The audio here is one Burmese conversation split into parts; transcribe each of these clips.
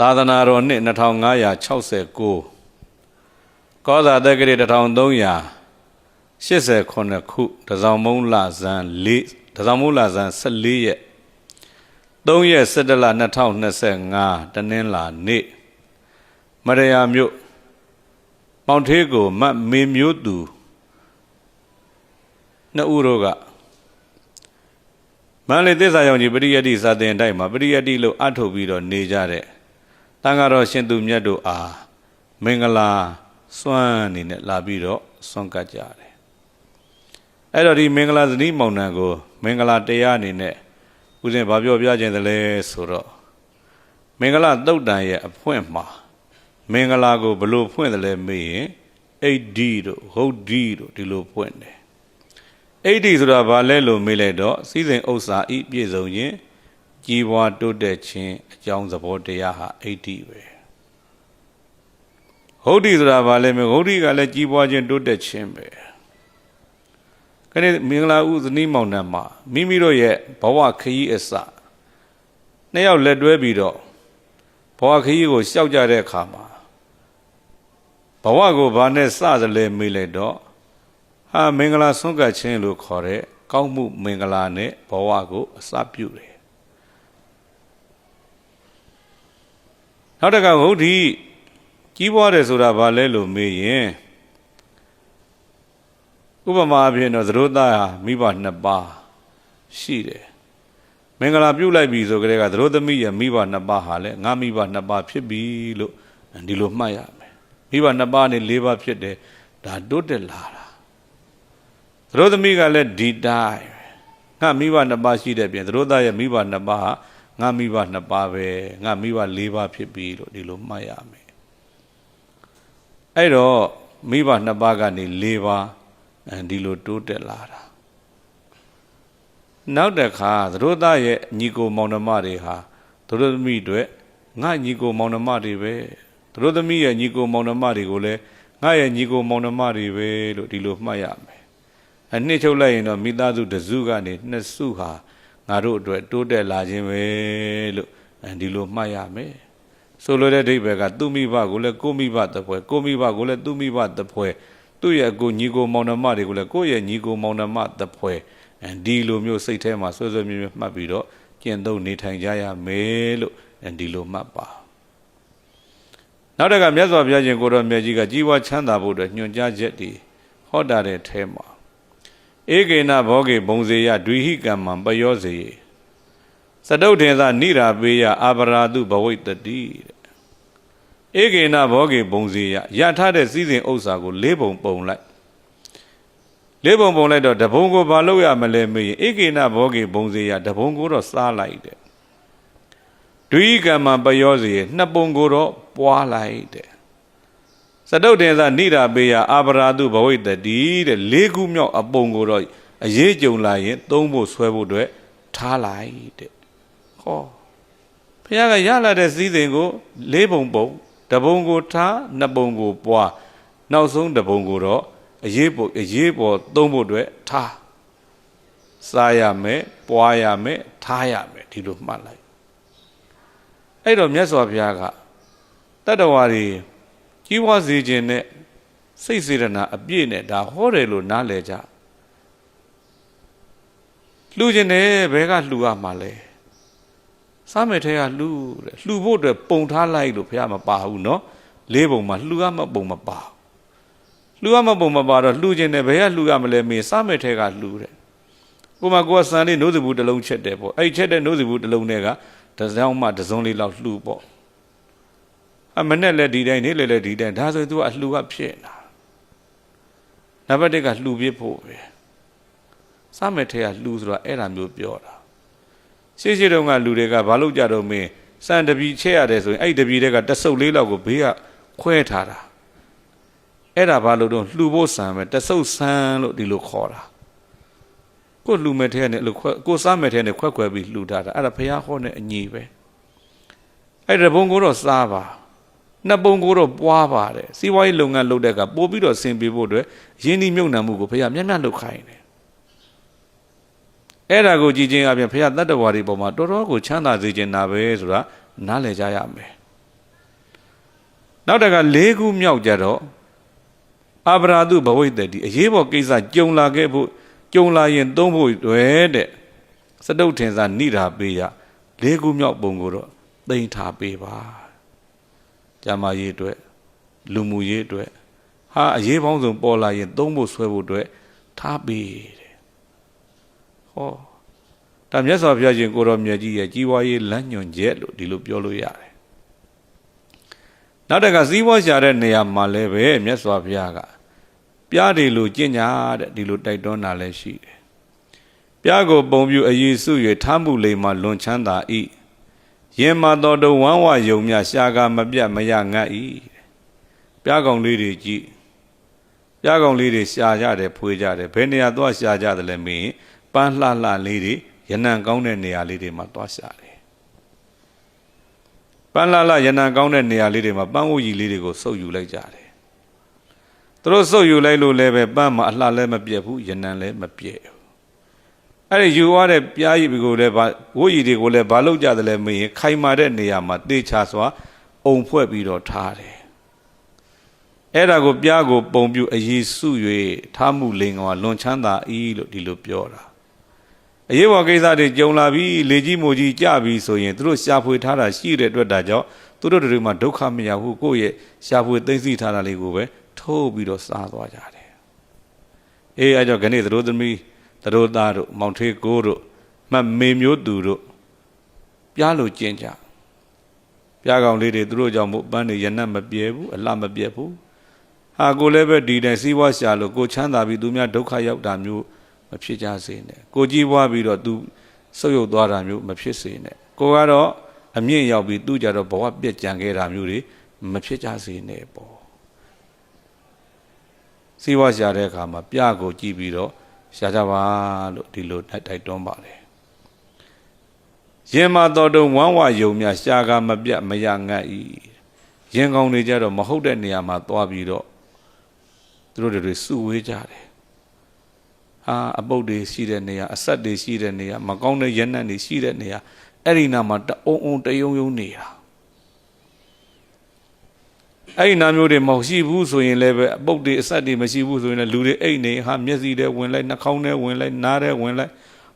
သာသနာတော်နှစ်2569ကောဇာတက္ကရာ1389ခုတစောင်းမုံလဇန်4တစောင်းမုံလဇန်14ရက်3ရက်17လ2025တနင်္လာနေ့မရယာမြို့ပေါင်ထေးကိုမတ်မေမျိုးသူနှစ်ဦးတို့ကမန္တလေးသစ္စာရောင်ကြီးပရိယတ္တိစာသင်တိုက်မှာပရိယတ္တိလို့အထုတ်ပြီးတော့နေကြတဲ့ တန်ဃာတော်ရှင်သူမြတ်တို့အားမင်္ဂလာစွမ်းအနေနဲ့လာပြီးတော့ဆွမ်းကပ်ကြတယ်အဲ့တော့ဒီမင်္ဂလာဇနီးမောင်နှံကို မင်္ဂလာတရားအနေနဲ့ဦးဇင်းဘာပြောပြခြင်းသလဲဆိုတော့မင်္ဂလာတုတ်တန်ရဲ့အဖွင့်မှာမင်္ဂလာကိုဘလို့ဖွင့်တယ်လဲမေးရင်အိတ်ဒီတို့ဟုတ်ဒီတို့ဒီလိုဖွင့်တယ်အိတ်ဒီဆိုတာဘာလဲလို့မေးလိုက်တော့စီစဉ်ဥစ္စာဤပြည့်စုံရင် ကြီးပွားတိုးတက်ခြင်းအကြောင်းသဘောတရားဟာအိတ်ဒီပဲဟုတ်ဒီဆိုတာဘာလဲမေးဟုတ်ဒီကလည်းကြီးပွားခြင်းတိုးတက်ခြင်းပဲခဏမင်္ဂလာဥဇနီးမောင်နှံမှာမိမိတို့ရဲ့ဘဝခရီးအစနှစ်ယောက်လက်တွဲပြီးတော့ဘဝခရီးကိုရှောက်ကြတဲ့အခါမှာဘဝကိုဘာနဲ့စသလဲမေးလိုက်တော့ဟာမင်္ဂလာဆွမ်းကပ်ခြင်းလို့ခေါ်တဲ့ကောင်းမှုမင်္ဂလာနဲ့ဘဝကိုအစပြုတယ် နောက်တစ်ခါဟုတ်ဒီကြီးပွားတယ်ဆိုတာဘာလဲလို့မေးရင်ဥပမာအဖြစ်တော့သတို့သားဟာမိဘနှစ်ပါးရှိတယ်မင်္ဂလာပြုလိုက်ပြီဆိုကြတဲ့ကသတို့သမီးရဲ့မိဘနှစ်ပါးဟာလည်းငါမိဘနှစ်ပါးဖြစ်ပြီလို့ဒီလိုမှတ်ရမယ်မိဘနှစ်ပါးနဲ့လေးပါးဖြစ်တယ်ဒါတိုးတက်လာတာသတို့သမီးကလည်းဒီတိုင်းငါမိဘနှစ်ပါးရှိတဲ့ပြင်သတို့သားရဲ့မိဘနှစ်ပါးဟာ ငါမိဘနှစ်ပါးပဲငါမိဘလေးပါးဖြစ်ပြီလို့ဒီလိုမှတ်ရမယ်အဲ့တော့မိဘနှစ်ပါးကနေလေးပါးဒီလိုတိုးတက်လာတာနောက်တစ်ခါသတို့သားရဲ့ညီကိုမောင်နှမတွေဟာသတို့သမီးတွေငါညီကိုမောင်နှမတွေပဲသတို့သမီးရဲ့ညီကိုမောင်နှမတွေကိုလည်းငါရဲ့ညီကိုမောင်နှမတွေပဲလို့ဒီလိုမှတ်ရမယ်အနှစ်ချုပ်လိုက်ရင်တော့မိသားစုတစ်စုကနေနှစ်စုဟာ ငါတို့အတွက်တိုးတက်လာခြင်းပဲလို့ဒီလိုမှတ်ရမယ်ဆိုလိုတဲ့အိဗယ်ကသူ့မိဘကိုလည်းကိုမိဘတပွဲကိုမိဘကိုလည်းသူ့မိဘတပွဲသူ့ရဲ့ကိုညီကိုမောင်နှမတွေကိုလည်းကိုယ့်ရဲ့ညီကိုမောင်နှမတပွဲဒီလိုမျိုးစိတ်ထဲမှာဆွဲဆွဲမြဲမြဲမှတ်ပြီးတော့ကျင့်သုံးနေထိုင်ကြရမယ်လို့ဒီလိုမှတ်ပါနောက်တကမြတ်စွာဘုရားရှင်ကိုရောမြတ်ကြီးကကြီးဝါချမ်းသာဖို့အတွက်ညွှန်ကြားချက်တွေဟောတာတဲ့ထဲမှာ ဧကေနဘောဂေဘုံစေယဒွိဟိကမ္မံပယောစေယစတုထေသနိရာပေယအာဗရာတုဘဝိတ္တိဧကေနဘောဂေဘုံစေယရထားတဲ့စည်းစိမ်ဥစ္စာကိုလေးပုံပုံလိုက်လေးပုံပုံလိုက်တော့တဘုံကိုဘာလုပ်ရမလဲမေးရင်ဧကေနဘောဂေဘုံစေယတဘုံကိုတော့စားလိုက်တဲ့ဒွိကမ္မပယောစေယနှစ်ပုံကိုတော့ပွားလိုက်တဲ့ စတုတ်တင်သာဏိရာပေယအာဗရာတုဘဝိတ္တိတဲ့လေးခုမြောက်အပုံကိုတော့အရေးကြုံလာရင် သုံးဖို့ဆွဲဖို့အတွက်ထားလိုက်တဲ့ဟောဘုရားကရလာတဲ့စည်းစိမ်ကိုလေးပုံပုံတပုံကိုထားနှစ်ပုံကိုပွားနောက်ဆုံးတပုံကိုတော့အရေးပေါ်အရေးပေါ်သုံးဖို့အတွက်ထားစားရမယ်ပွားရမယ်ထားရမယ်ဒီလိုမှတ်လိုက်အဲ့တော့မြတ်စွာဘုရားကတတ္တဝါတွေ ကြီးပွားစေခြင်းနဲ့စိတ်စေတနာအပြည့်နဲ့ဒါဟောတယ်လို့နားလည်ကြလှူခြင်းနဲ့ဘဲကလှူရမှာလဲစားမယ်ထဲကလှူတဲ့လှူဖို့အတွက်ပုံထားလိုက်လို့ဘုရားမပါဘူးเนาะလေးပုံမှာလှူရမပုံမပါလှူရမပုံမပါတော့လှူခြင်းနဲ့ဘယ်ကလှူရမလဲမေးစားမယ်ထဲကလှူတဲ့ကိုမကိုကစံလေးနိုးစဘူးတစ်လုံးချက်တယ်ပေါ့အဲ့ချက်တဲ့နိုးစဘူးတစ်လုံးနဲ့ကတစောင်းမှတစုံလေးလောက်လှူပေါ့ အမနဲ့လည်းဒီတိုင်းနေလည်းလည်းဒီတိုင်းဒါဆိုသူကအလှူကဖြစ်လာနံပါတ်1ကလှူပြဖို့ပဲစားမယ်ထဲကလှူဆိုတာအဲ့ဒါမျိုးပြောတာရှေ့ရှေ့တုန်းကလူတွေကဘာလို့ကြတော့မင်းစံတပြီချက်ရတယ်ဆိုရင်အဲ့တပြီတွေကတဆုပ်လေးလောက်ကိုဘေးကခွဲထားတာအဲ့ဒါဘာလို့တော့လှူဖို့စံပဲတဆုပ်ဆန်းလို့ဒီလိုခေါ်တာကိုလှူမဲ့ထဲနဲ့လို့ခွဲကိုစားမဲ့ထဲနဲ့ခွက်ခွဲပြီးလှူထားတာအဲ့ဒါဖះဟောနဲ့အညီပဲအဲ့ဒါဘုံကိုတော့စားပါ နှစ်ပုံကိုတော့ပွားပါတယ်စီးပွားရေးလုပ်ငန်းလုပ်တဲ့ကပို့ပြီးတော့ဆင်ပြေဖို့အတွက်ရင်းနှီးမြုပ်နှံမှုကိုဖះမျက်မျက်လုပ်ခိုင်းတယ်အဲ့ဒါကိုကြည်ချင်းအပြင်ဖះတတ္တဝါတွေပေါ်မှာတော်တော်ကိုချမ်းသာစေခြင်းနာပဲဆိုတာနားလည်ကြရမယ်နောက်တက၄ခုမြောက်ကြတော့အာဗရာတုဘဝိတ္တတိအရေးပေါ်ကိစ္စကြုံလာခဲ့ဖို့ကြုံလာရင်သုံးဖို့တွေတဲ့စတုတ်ထင်စာဏိတာပေးရ၄ခုမြောက်ပုံကိုတော့သိမ့်ထားပေးပါ ကျမ်းမာရေးအတွက်လူမှုရေးအတွက်ဟာအရေးပေါင်းစုံပေါ်လာရင်သုံးဖို့ဆွဲဖို့အတွက်ထားပေးတဲ့ဟောဒါမြတ်စွာဘုရားရှင်ကိုတော်မြတ်ကြီးရဲ့ကြီးပွားရေးလမ်းညွှန်ချက်လို့ဒီလိုပြောလို့ရတယ်နောက်တကစည်းဝါးရှာတဲ့နေရာမှာလည်းပဲမြတ်စွာဘုရားကပြားတယ်လို့ကျင့်ကြတဲ့ဒီလိုတိုက်တွန်းတာလည်းရှိတယ်ပြားကိုပုံပြအရေးစု၍ထားမှုလိမ္မာလွန်ချမ်းသာ၏ ရင်မာတော်တော်ဝမ်းဝယုံမြရှာကမပြတ်မရငတ်၏ပြားကောင်လေးတွေကြည့်ပြားကောင်လေးတွေရှာကြတယ်ဖွေကြတယ်ဘယ်နေရာသွားရှာကြတယ်လဲမင်းပန်းလှလှလေးတွေရနံကောင်းတဲ့နေရာလေးတွေမှာသွားရှာတယ်ပန်းလှလှရနံကောင်းတဲ့နေရာလေးတွေမှာပန်းဝူကြီးလေးတွေကိုစုပ်ယူလိုက်ကြတယ်သူတို့စုပ်ယူလိုက်လို့လည်းပဲပန်းမှာအလှလည်းမပြတ်ဘူးရနံလည်းမပြည့်ဘူး အဲ့ဒီယူရတဲ့ပြားရည်ကိုလည်းဝိရည်တွေကိုလည်းဘာလုပ်ကြတယ်လဲမင်းခိုင်မာတဲ့နေရာမှာတေချာစွာအုံဖွဲ့ပြီးတော့ထားတယ်အဲ့ဒါကိုပြားကိုပုံပြအရေးစု၍ထားမှုလင်ကောင်လွန်ချမ်းသာဤလို့ဒီလိုပြောတာအရေးပေါ်ကိစ္စတွေကြုံလာပြီးလေကြီးမိုကြီးကြပြီးဆိုရင်သူတို့ရှာဖွေထားတာရှိတဲ့အတွက်ဒါကြောင့်သူတို့တွေမှာဒုက္ခမရဘူးကိုယ့်ရဲ့ရှာဖွေသိသိထားတာလေးကိုပဲထိုးပြီးတော့စားသွားကြတယ်အေးအဲကြောင့်ခဏသူတို့သမီး သူတို့သားတို့မောင်ထေးကိုတို့မမေမျိုးသူတို့ပြားလို့ကျင့်ကြပြားကောင်လေးတွေသူတို့ကြောင့်မို့ပန်းတွေရနတ်မပြဲဘူးအလှမပြဲဘူးဟာကိုလည်းပဲဒီတိုင်းစီးပွားရှာလို့ကိုချမ်းသာပြီးသူများဒုက္ခရောက်တာမျိုးမဖြစ်ကြစေနဲ့ကိုကြီးပွားပြီးတော့သူဆုပ်ယုပ်သွားတာမျိုးမဖြစ်စေနဲ့ကိုကတော့အမြင့်ရောက်ပြီးသူကြတော့ဘဝပြက်ကြံခဲ့တာမျိုးတွေမဖြစ်ကြစေနဲ့ပေါ့စီးပွားရှာတဲ့အခါမှာပြကိုကြည့်ပြီးတော့ ရှာကြပါလို့ဒီလိုတိုက်တွန်းပါတယ်ရင်မတော်တုံဝမ်းဝယုံမြရှာကမပြတ်မရငတ်ဤရင်ကောင်းတွေကြတော့မဟုတ်တဲ့နေရာမှာသွားပြီးတော့သူတို့တွေစုဝေးကြတယ်ဟာအပုတ်တွေရှိတဲ့နေရာအဆက်တွေရှိတဲ့နေရာမကောင်းတဲ့ရက်နံ့တွေရှိတဲ့နေရာအဲ့ဒီနာမှာတအုံအုံတယုံယုံနေတာ အဲ့ဒီနာမျိုးတွေမဟုတ်ရှိဘူးဆိုရင်လည်းပဲအပုတ်တွေအဆက်တွေမရှိဘူးဆိုရင်လည်းလူတွေအိတ်နေဟာမျက်စိတွေဝင်လိုက်နှာခေါင်းတွေဝင်လိုက်နားတွေဝင်လိုက်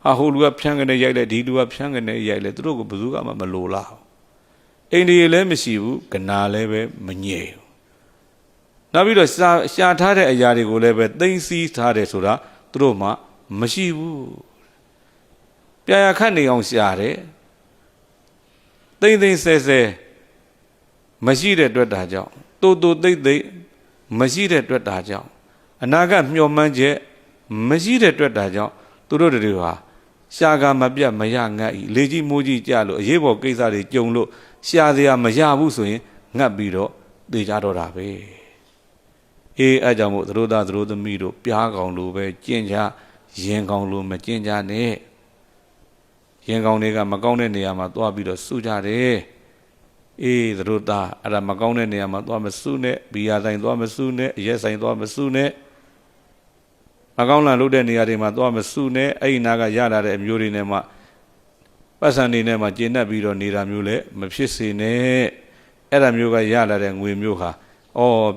ဟာဟိုလူကဖြန်းကနေရိုက်လိုက်ဒီလူကဖြန်းကနေရိုက်လိုက်သူတို့ကဘယ်သူကမှမလိုလားအိန္ဒိယလည်းမရှိဘူးကနာလည်းပဲမငြိဘူးနောက်ပြီးတော့ရှာရှာထားတဲ့အရာတွေကိုလည်းပဲသိမ့်စီးထားတယ်ဆိုတာသူတို့မှမရှိဘူးပြာရခတ်နေအောင်ရှာတယ်သိမ့်သိမ့်ဆဲဆဲ မရှိတဲ့အတွက်ဒါကြောင့်တူတူသိမ့်သိမ့်မရှိတဲ့အတွက်ဒါကြောင့်အနာဂတ်မျှော်မှန်းချက်မရှိတဲ့အတွက်ဒါကြောင့်သူတို့တွေဟာရှာကမပြတ်မရငတ်ဤလေကြီးမိုးကြီးကြလို့အရေးပေါ်ကိစ္စတွေကြုံလို့ရှာစရာမရဘူးဆိုရင်ငတ်ပြီးတော့သေကြတော့တာပဲအေးအဲကြောင့်မို့သတို့သားသတို့သမီးတို့ပြားကောင်လိုပဲကျင့်ကြရင်ကောင်လိုမကျင့်ကြနဲ့ရင်ကောင်တွေကမကောင်းတဲ့နေရာမှာသွားပြီးတော့စုကြတယ် အေးသတို့သားအဲ့ဒါမကောင်းတဲ့နေရာမှာသွားမစုနဲ့ဘီယာဆိုင်သွားမစုနဲ့အရက်ဆိုင်သွားမစုနဲ့မကောင်းလန်လုပ်တဲ့နေရာတွေမှာသွားမစုနဲ့အဲ့ဒီနာကရလာတဲ့အမျိုးတွေနဲ့မှပတ်စံနေနဲ့မှကျင့်တတ်ပြီးတော့နေတာမျိုးလည်းမဖြစ်စေနဲ့အဲ့ဒါမျိုးကရလာတဲ့ငွေမျိုးဟာအော်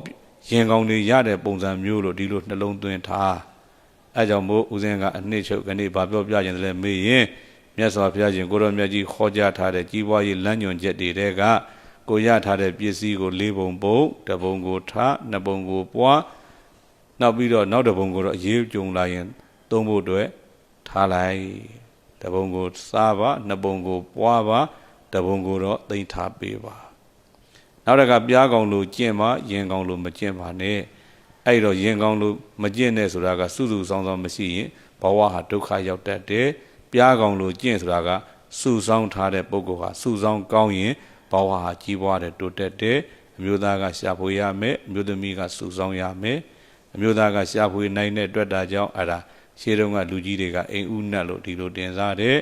ရင်ကောင်းတွေရတဲ့ပုံစံမျိုးလို့ဒီလိုနှလုံးသွင်းထားအဲကြောင့်မို့ဦးဇင်းကအနှစ်ချုပ်ကနေဗာပြောပြခြင်းလည်းမေးရင် မြတ်စွာဘုရားရှင်ကိုရောမြတ်ကြီးခေါ်ကြားထားတဲ့ကြီးပွားရေးလမ်းညွှန်ချက်တွေတဲကကိုရထားတဲ့ပစ္စည်းကိုလေးပုံပုံတပုံကိုထနှစ်ပုံကိုပွားနောက်ပြီးတော့နောက်တပုံကိုတော့အရေးကြုံလာရင်သုံးဖို့အတွက်ထားလိုက်တပုံကိုစားပါနှစ်ပုံကိုပွားပါတပုံကိုတော့သိမ့်ထားပေးပါနောက်တကပြားကောင်လို့ကျင့်ပါရင်ကောင်လို့မကျင့်ပါနဲ့အဲ့တော့ရင်ကောင်လို့မကျင့်နဲ့ဆိုတာကစုစုဆောင်းဆောင်းမရှိရင်ဘဝဟာဒုက္ခရောက်တတ်တယ် ပြားကောင်လို့ကျင့်ဆိုတာကစုဆောင်းထားတဲ့ပုဂ္ဂိုလ်ဟာစုဆောင်းကောင်းရင်ဘဝဟာကြီးပွားတယ်တိုးတက်တယ်အမျိုးသားကရှာဖွေရမယ်အမျိုးသမီးကစုဆောင်းရမယ်အမျိုးသားကရှာဖွေနိုင်တဲ့အတွက်ဒါကြောင့်အဲ့ဒါရှေးတုန်းကလူကြီးတွေကအိမ်ဥနတ်လို့ဒီလိုတင်စားတယ်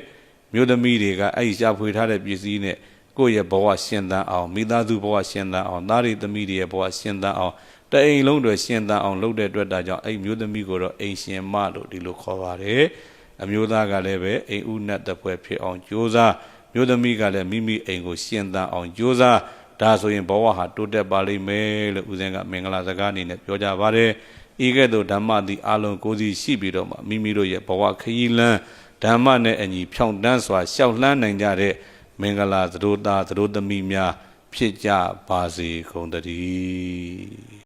မြို့သမီးတွေကအဲ့ဒီရှာဖွေထားတဲ့ပစ္စည်းနဲ့ကိုယ့်ရဲ့ဘဝရှင်သန်အောင်မိသားစုဘဝရှင်သန်အောင်သားရီသမီးတွေရဲ့ဘဝရှင်သန်အောင်တအိမ်လုံးတွေရှင်သန်အောင်လုပ်တဲ့အတွက်ဒါကြောင့်အဲ့မျိုးသမီးကိုတော့အိမ်ရှင်မလို့ဒီလိုခေါ်ပါတယ် အမျိုးသားကလည်းပဲအိမ်ဥနတ်တပွဲဖြစ်အောင်ကြိုးစားမျိုးသမီးကလည်းမိမိအိမ်ကိုရှင်သန်အောင်ကြိုးစားဒါဆိုရင်ဘဝဟာတိုးတက်ပါလိမ့်မယ်လို့ဦးဇင်းကမင်္ဂလာစကားအနေနဲ့ပြောကြပါတယ်ဤကဲ့သို့ဓမ္မသည်အလုံးကိုယ်စီရှိပြီးတော့မှမိမိတို့ရဲ့ဘဝခရီးလမ်းဓမ္မနဲ့အညီဖြောင့်တန်းစွာရှောက်လှမ်းနိုင်ကြတဲ့မင်္ဂလာသတို့သားသတို့သမီးများဖြစ်ကြပါစေကုန်သတည်း